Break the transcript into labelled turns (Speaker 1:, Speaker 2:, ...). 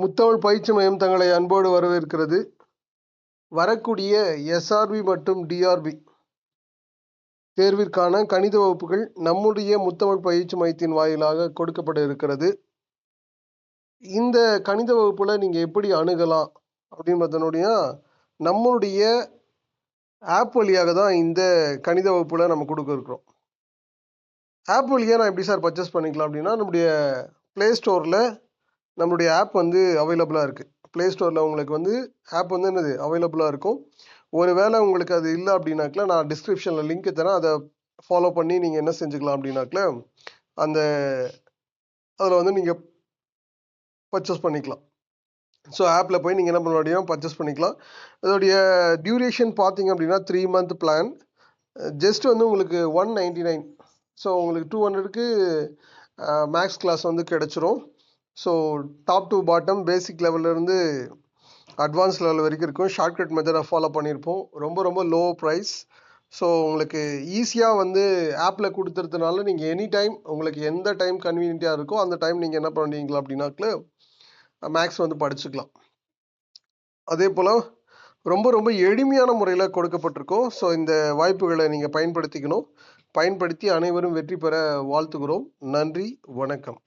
Speaker 1: முத்தமிழ் பயிற்சி மையம் தங்களை அன்போடு வரவேற்கிறது. வரக்கூடிய எஸ்ஆர்பி மற்றும் டிஆர்பி தேர்விற்கான கணித வகுப்புகள் நம்முடைய முத்தமிழ் பயிற்சி மையத்தின் வாயிலாக கொடுக்கப்பட இருக்கிறது. இந்த கணித வகுப்பில் நீங்கள் எப்படி அணுகலாம் அப்படின்னு பார்த்தோன்னா நம்மளுடைய ஆப் வழியாக தான் இந்த கணித வகுப்பில் நம்ம கொடுக்க இருக்கிறோம். ஆப் வழியாக நான் எப்படி சார் பர்ச்சேஸ் பண்ணிக்கலாம் அப்படின்னா நம்முடைய ப்ளே ஸ்டோரில் நம்மளுடைய ஆப் வந்து அவைலபிளாக இருக்குது ப்ளே ஸ்டோரில் உங்களுக்கு வந்து ஆப் வந்து என்னது? அவைலபிளாக இருக்கும். ஒரு வேளை உங்களுக்கு அது இல்லை அப்படின்னாக்கல நான் டிஸ்கிரிப்ஷனில் லிங்க் தரேன். அதை ஃபாலோ பண்ணி நீங்கள் என்ன செஞ்சுக்கலாம் அப்படின்னாக்கல அந்த அதில் வந்து நீங்கள் பர்ச்சேஸ் பண்ணிக்கலாம். ஸோ ஆப்பில் போய் நீங்கள் என்ன பண்ண முடியும் பர்ச்சேஸ் பண்ணிக்கலாம். அதோடைய டியூரேஷன் பார்த்தீங்க அப்படின்னா த்ரீ மந்த் பிளான் ஜஸ்ட் வந்து உங்களுக்கு ஒன் நைன்டி நைன் ஸோ உங்களுக்கு டூ ஹண்ட்ரடுக்கு மேக்ஸ் கிளாஸ் வந்து கிடச்சிரும். So top to bottom basic லெவல்லேருந்து advance level வரைக்கும் இருக்கும். ஷார்ட்கட் மெத்தடை ஃபாலோ பண்ணியிருப்போம். ரொம்ப ரொம்ப லோ ப்ரைஸ் ஸோ உங்களுக்கு ஈஸியாக வந்து ஆப்பில் கொடுத்துறதுனால நீங்கள் எனி டைம் உங்களுக்கு எந்த டைம் கன்வீனியண்ட்டாக இருக்கோ அந்த டைம் நீங்கள் என்ன பண்ணுவீங்களா அப்படின்னாக்கில் மேக்ஸ் வந்து படிச்சுக்கலாம். அதே போல் ரொம்ப ரொம்ப எளிமையான முறையில் கொடுக்கப்பட்டிருக்கோம். ஸோ இந்த வாய்ப்புகளை நீங்கள் பயன்படுத்திக்கணும். பயன்படுத்தி அனைவரும் வெற்றி பெற வாழ்த்துகிறோம். நன்றி வணக்கம்.